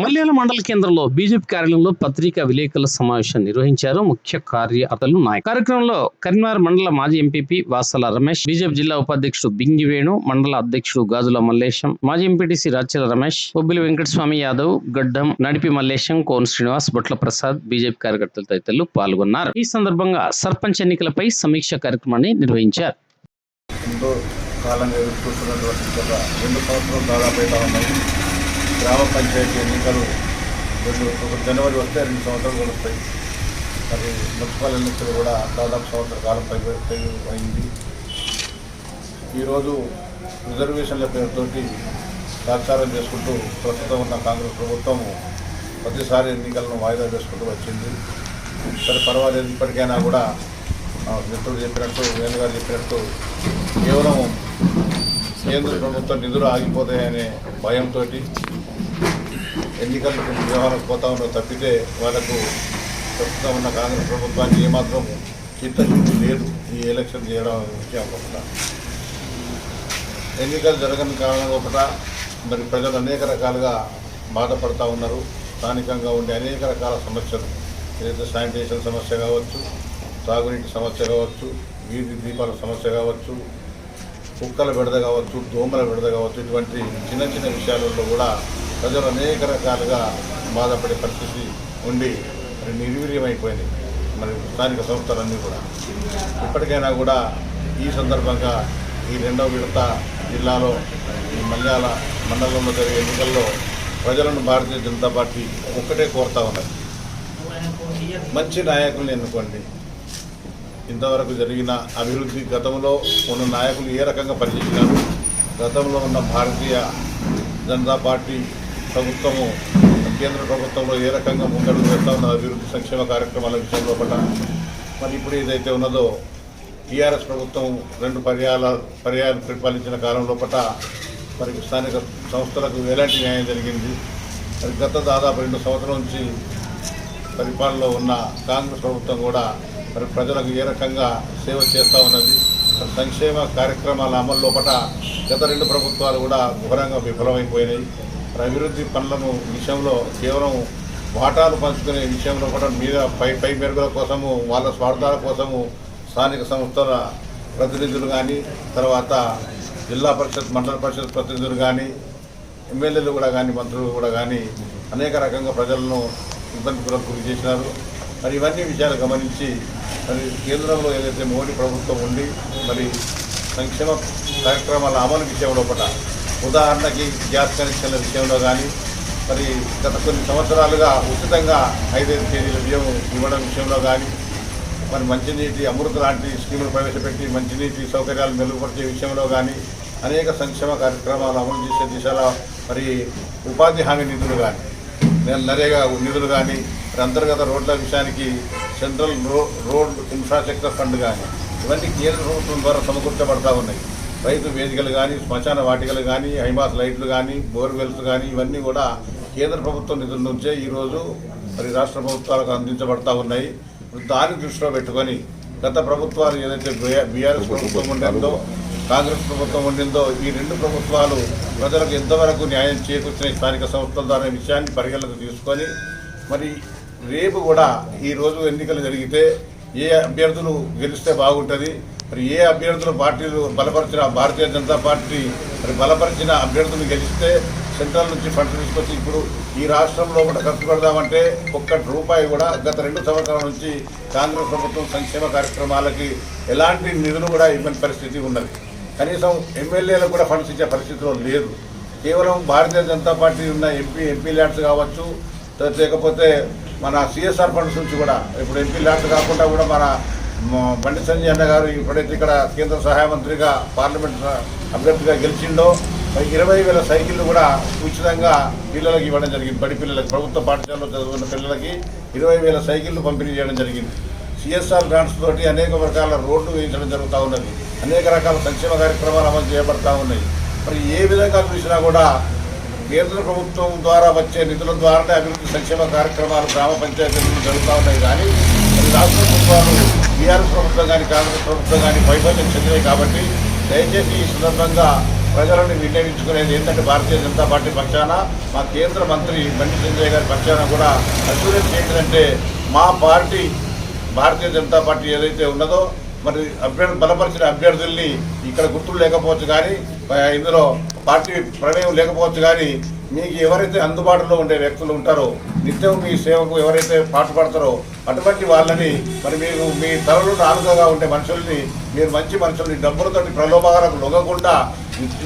మల్యాల మండల కేంద్రంలో బీజేపీ కార్యాలయంలో పత్రికా విలేకరుల సమావేశం నిర్వహించారు ముఖ్య కార్యకర్తలు నాయకు కార్యక్రమంలో కరీంనగర్ మండల మాజీ ఎంపీపీ వాసల రమేష్ బీజేపీ జిల్లా ఉపాధ్యక్షుడు బింగి వేణు మండల అధ్యక్షుడు గాజుల మల్లేశం మాజీ ఎంపీటీసీ రాచల రమేష్ బొబ్బిలి వెంకటస్వామి యాదవ్ గడ్డం నడిపి మల్లేశం కోన్ శ్రీనివాస్ బొట్ల ప్రసాద్ బీజేపీ కార్యకర్తలు తదితరులు పాల్గొన్నారు. ఈ సందర్భంగా సర్పంచ్ ఎన్నికలపై సమీక్ష కార్యక్రమాన్ని నిర్వహించారు. కాలంగా ఎదుర్కొంటున్నటువంటి గత రెండు సంవత్సరాలు దాదాపు అయితే ఉన్నాయి. గ్రామ పంచాయతీ ఎన్నికలు రెండు ఒక జనవరి వస్తే రెండు సంవత్సరాలు గడుస్తాయి. మరి మున్సిపల్ ఎన్నికలు కూడా దాదాపు సంవత్సర కాలం పై అయింది. ఈరోజు రిజర్వేషన్ల పేరుతోటి సాక్షారం చేసుకుంటూ ప్రస్తుతం ఉన్న కాంగ్రెస్ ప్రభుత్వం ప్రతిసారి ఎన్నికలను వాయిదా వేసుకుంటూ వచ్చింది. సరే పర్వాలేదు. ఇప్పటికైనా కూడా ఆ, మిత్రుడు చెప్పినట్టు వేణు గారు చెప్పినట్టు కేవలం కేంద్ర ప్రభుత్వం నిధులు ఆగిపోతాయనే భయంతో ఎన్నికలకు వ్యవహారం పోతా ఉన్నో తప్పితే వాళ్ళకు ప్రస్తుతం ఉన్న కాంగ్రెస్ ప్రభుత్వానికి ఏమాత్రం చిత్తశుద్ధి లేదు. ఈ ఎలక్షన్ చేయడం విషయం ఒకట. ఎన్నికలు జరగని కారణం ఒకట. మరి ప్రజలు అనేక రకాలుగా బాధపడతా ఉన్నారు. స్థానికంగా ఉండే అనేక రకాల సమస్యలు. ఏదైతే శానిటేషన్ సమస్య కావచ్చు తాగునీటి సమస్య కావచ్చు వీధి దీపాల సమస్య కావచ్చు కుక్కల విడద కావచ్చు దోమల విడద కావచ్చు ఇటువంటి చిన్న చిన్న విషయాలలో కూడా ప్రజలు అనేక రకాలుగా బాధపడే పరిస్థితి ఉండి మరి నిర్వీర్యమైపోయింది. మరి స్థానిక సంస్థలన్నీ కూడా. ఇప్పటికైనా కూడా ఈ సందర్భంగా ఈ రెండవ విడత జిల్లాలో ఈ మల్యాల మండలంలో జరిగే ఎన్నికల్లో ప్రజలను భారతీయ జనతా పార్టీ ఒక్కటే కోరుతా ఉన్నది. మంచి నాయకుల్ని ఎన్నుకోండి. ఇంతవరకు జరిగిన అభివృద్ధి గతంలో ఉన్న నాయకులు ఏ రకంగా పనిచేసినారు? గతంలో ఉన్న భారతీయ జనతా పార్టీ ప్రభుత్వము కేంద్ర ప్రభుత్వంలో ఏ రకంగా ముందడుగు పెడతా ఉన్న అభివృద్ధి సంక్షేమ కార్యక్రమాల విషయంలో పట్ల. మరి ఇప్పుడు ఏదైతే ఉన్నదో టీఆర్ఎస్ ప్రభుత్వం రెండు పర్యాల పర్యాలు పరిపాలించిన కాలంలో పట్ల మరి స్థానిక సంస్థలకు ఎలాంటి న్యాయం జరిగింది. మరి గత దాదాపు రెండు సంవత్సరం నుంచి పరిపాలనలో ఉన్న కాంగ్రెస్ ప్రభుత్వం కూడా మరి ప్రజలకు ఏ రకంగా సేవ చేస్తూ ఉన్నది. సంక్షేమ కార్యక్రమాల అమలు లోపల గత రెండు ప్రభుత్వాలు కూడా ఘోరంగా విఫలమైపోయినాయి. అభివృద్ధి పనులను విషయంలో కేవలం వాటాలు పంచుకునే విషయంలో కూడా మీద పై పై మెరుగుల కోసము వాళ్ళ స్వార్థాల కోసము స్థానిక సంస్థల ప్రతినిధులు కానీ తర్వాత జిల్లా పరిషత్ మండల పరిషత్ ప్రతినిధులు కానీ ఎమ్మెల్యేలు కూడా కానీ మంత్రులు కూడా కానీ అనేక రకంగా ప్రజలను ఇబ్బందులకు గురి చేసినారు. మరి ఇవన్నీ విషయాలు గమనించి మరి కేంద్రంలో ఏదైతే మోడీ ప్రభుత్వం ఉండి మరి సంక్షేమ కార్యక్రమాల అమలు విషయంలో పట ఉదాహరణకి గ్యాస్ కనెక్షన్ల విషయంలో కానీ మరి గత కొన్ని సంవత్సరాలుగా ఉచితంగా ఐదైదు కేజీల బియ్యం ఇవ్వడం విషయంలో కానీ మరి మంచినీటి అమృత లాంటి స్కీములు ప్రవేశపెట్టి మంచినీటి సౌకర్యాలు మెరుగుపరిచే విషయంలో కానీ అనేక సంక్షేమ కార్యక్రమాలు అమలు చేసే దిశలో మరి ఉపాధి హామీ నిధులు కానీ నేను నరేగా నిధులు కానీ మరి అంతర్గత రోడ్ల విషయానికి సెంట్రల్ రో రోడ్ ఇన్ఫ్రాస్ట్రక్చర్ ఫండ్ కానీ ఇవన్నీ కేంద్ర ప్రభుత్వం ద్వారా సమకూర్చబడతా ఉన్నాయి. రైతు వేదికలు కానీ శ్మశాన వాటికలు కానీ హైమాస్ లైట్లు కానీ బోర్వెల్స్ కానీ ఇవన్నీ కూడా కేంద్ర ప్రభుత్వం నిధుల నుంచే ఈరోజు మరి రాష్ట్ర ప్రభుత్వాలకు అందించబడతా ఉన్నాయి. దాన్ని దృష్టిలో పెట్టుకొని గత ప్రభుత్వాలు ఏదైతే బీఆర్ఎస్ ప్రభుత్వం ఉండిందో కాంగ్రెస్ ప్రభుత్వం ఉండిందో ఈ రెండు ప్రభుత్వాలు ప్రజలకు ఎంతవరకు న్యాయం చేకూర్చిన స్థానిక సంస్థల ద్వారా విషయాన్ని పరిగణలోకి తీసుకొని మరి రేపు కూడా ఈ రోజు ఎన్నికలు జరిగితే ఏ అభ్యర్థులు గెలిస్తే బాగుంటుంది మరి ఏ అభ్యర్థులు పార్టీలు బలపరిచిన భారతీయ జనతా పార్టీ మరి బలపరిచిన అభ్యర్థులు గెలిస్తే సెంట్రల్ నుంచి ఫండ్స్ తీసుకొచ్చి ఇప్పుడు ఈ రాష్ట్రంలో కూడా ఖర్చు పెడదామంటే ఒక్క రూపాయి కూడా గత రెండు సంవత్సరాల నుంచి కాంగ్రెస్ ప్రభుత్వం సంక్షేమ కార్యక్రమాలకి ఎలాంటి నిధులు కూడా ఇవ్వని పరిస్థితి ఉన్నది. కనీసం ఎమ్మెల్యేలకు కూడా ఫండ్స్ ఇచ్చే పరిస్థితిలో లేదు. కేవలం భారతీయ జనతా పార్టీ ఉన్న ఎంపీ ఎంపీ ల్యాండ్స్ కావచ్చు లేకపోతే మన సిఎస్ఆర్ ఫండ్స్ నుంచి కూడా ఇప్పుడు ఎంపీ ల్యాండ్స్ కాకుండా కూడా మన బండి సంజయ్ అన్న గారు ఇప్పుడైతే ఇక్కడ కేంద్ర సహాయ మంత్రిగా పార్లమెంట్ అభ్యర్థిగా గెలిచిండో మరి ఇరవై వేల సైకిళ్ళు కూడా ఉచితంగా పిల్లలకి ఇవ్వడం జరిగింది. బడి పిల్లలకి ప్రభుత్వ పాఠశాలలో చదువుకున్న పిల్లలకి ఇరవై వేల సైకిళ్ళు పంపిణీ చేయడం జరిగింది. సిఎస్ఆర్ గ్రాంట్స్ తోటి అనేక రకాల రోడ్లు వేయించడం జరుగుతూ ఉన్నది. అనేక రకాల సంక్షేమ కార్యక్రమాలు అమలు చేయబడతా ఉన్నాయి. మరి ఏ విధంగా చూసినా కూడా కేంద్ర ప్రభుత్వం ద్వారా వచ్చే నిధుల ద్వారానే అభివృద్ధి సంక్షేమ కార్యక్రమాలు గ్రామ పంచాయతీలు జరుగుతూ ఉన్నాయి. కానీ రాష్ట్ర ప్రభుత్వాలు టీఆర్ఎస్ ప్రభుత్వం కానీ కాంగ్రెస్ ప్రభుత్వం కానీ వైఫల్యం చెందినాయి కాబట్టి దయచేసి ఈ సందర్భంగా ప్రజలను వినియోగించుకునేది ఏంటంటే భారతీయ జనతా పార్టీ పక్షాన మా కేంద్ర మంత్రి బండి సంజయ్ గారి పక్షాన కూడా అసూరెన్స్ ఏంటంటే మా పార్టీ భారతీయ జనతా పార్టీ ఏదైతే ఉన్నదో మరి అభ్యర్థి బలపరిచిన అభ్యర్థుల్ని ఇక్కడ గుర్తులు లేకపోవచ్చు కానీ ఇందులో పార్టీ ప్రణయం లేకపోవచ్చు కానీ మీకు ఎవరైతే అందుబాటులో ఉండే వ్యక్తులు ఉంటారో నిత్యం మీ సేవకు ఎవరైతే పాటుపడతారో అటువంటి వాళ్ళని మరి మీరు మీ తలలో నాలుగగా ఉండే మనుషుల్ని మీరు మంచి మనుషుల్ని డబ్బులతోటి ప్రలోభాలకు లొంగకుండా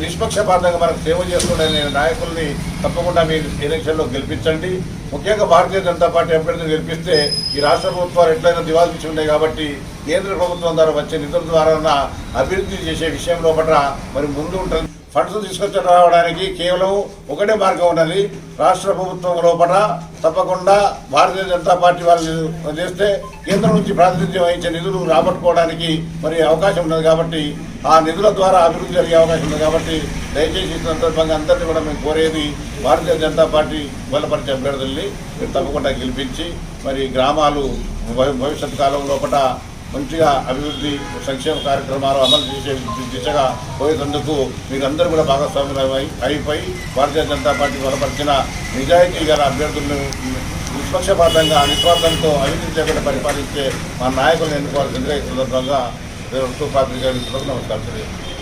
నిష్పక్షపాతంగా మనకు సేవ చేసుకునే నాయకుల్ని తప్పకుండా మీరు ఎలక్షన్లో గెలిపించండి. ముఖ్యంగా భారతీయ జనతా పార్టీ అభ్యర్థిని గెలిపిస్తే ఈ రాష్ట్ర ప్రభుత్వాలు ఎట్లయినా దివాళించి ఉన్నాయి కాబట్టి కేంద్ర ప్రభుత్వం ద్వారా వచ్చే నిధుల ద్వారా అభివృద్ధి చేసే విషయంలో పట్ల మరి ముందు ఉంటుంది. ఫండ్స్ తీసుకొచ్చి రావడానికి కేవలం ఒకటే మార్గం ఉన్నది. రాష్ట్ర ప్రభుత్వం లోపల తప్పకుండా భారతీయ జనతా పార్టీ వాళ్ళు చేస్తే కేంద్రం నుంచి ప్రాతినిధ్యం వహించే నిధులు రాబట్టుకోవడానికి మరి అవకాశం ఉన్నది కాబట్టి ఆ నిధుల ద్వారా అభివృద్ధి జరిగే అవకాశం ఉంది కాబట్టి దయచేసి సందర్భంగా అందరినీ కూడా మేము కోరేది భారతీయ జనతా పార్టీ బలపరిచే అభ్యర్థుల్ని తప్పకుండా గెలిపించి మరి గ్రామాలు భవిష్యత్ కాలం లోపల మంచిగా అభివృద్ధి సంక్షేమ కార్యక్రమాలు అమలు చేసే దిశగా పోయేందుకు మీరందరూ కూడా భాగస్వాములు అయిపోయి భారతీయ జనతా పార్టీ బలపరిచిన నిజాయితీ గల అభ్యర్థులను నిష్పక్షపాతంగా నిస్వార్థంతో అవినీతి లేకుండా పరిపాలించే మా నాయకులను ఎన్నుకోవాల్సిందిగా ఈ సందర్భంగా పాత్రిక నమస్కారం తెలియజేస్తున్నాను.